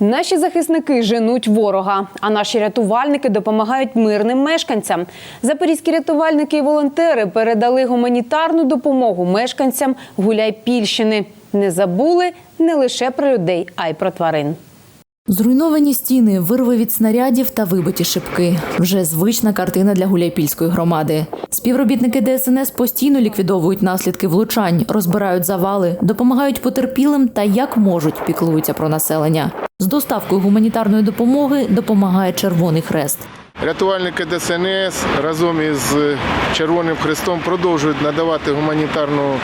Наші захисники женуть ворога, а наші рятувальники допомагають мирним мешканцям. Запорізькі рятувальники і волонтери передали гуманітарну допомогу мешканцям Гуляйпільщини. Не забули не лише про людей, а й про тварин. Зруйновані стіни, вирви від снарядів та вибиті шибки. Вже звична картина для гуляйпільської громади. Співробітники ДСНС постійно ліквідовують наслідки влучань, розбирають завали, допомагають потерпілим та як можуть піклуються про населення. З доставкою гуманітарної допомоги допомагає Червоний Хрест. Рятувальники ДСНС разом із Червоним Хрестом продовжують надавати гуманітарну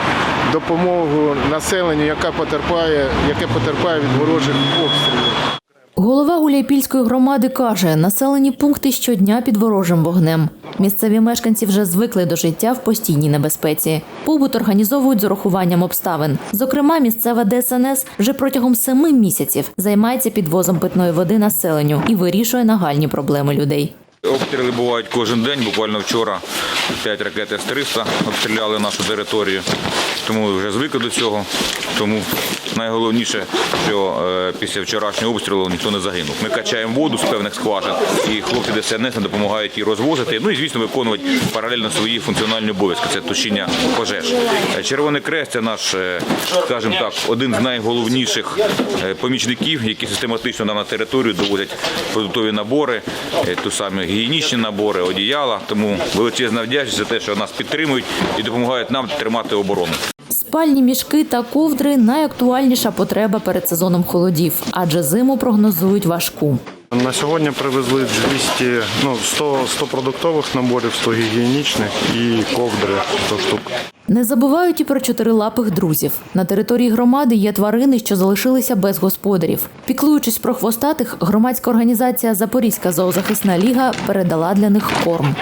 допомогу населенню, яка потерпає, яке потерпає від ворожих обстрілів. Голова Гуляйпільської громади каже, населені пункти щодня під ворожим вогнем. Місцеві мешканці вже звикли до життя в постійній небезпеці. Побут організовують з урахуванням обставин. Зокрема, місцева ДСНС вже протягом семи місяців займається підвозом питної води населенню і вирішує нагальні проблеми людей. Обстріли бувають кожен день. Буквально вчора 5 ракет С-300 обстріляли нашу територію. Тому вже звикли до цього. Тому найголовніше, що е, після вчорашнього обстрілу ніхто не загинув. Ми качаємо воду з певних скважин, і хлопці ДСНС допомагають її розвозити. Ну і звісно, виконувати паралельно свої функціональні обов'язки. Це тушіння пожеж. Е, Червоний Крест це наш, е, скажімо так, один з найголовніших помічників, які систематично на територію довозять продуктові набори, ту самі гігієнічні набори, одіяла. Тому величезна вдячність за те, що нас підтримують і допомагають нам тримати оборону. Спальні мішки та ковдри найактуальніша потреба перед сезоном холодів, адже зиму прогнозують важку. На сьогодні привезли 200, ну, 100, 100 продуктових наборів, 100 гігієнічних і ковдри 100 штук. Не забувають і про чотирилапих друзів. На території громади є тварини, що залишилися без господарів. Піклуючись про хвостатих, громадська організація Запорізька зоозахисна ліга передала для них корм.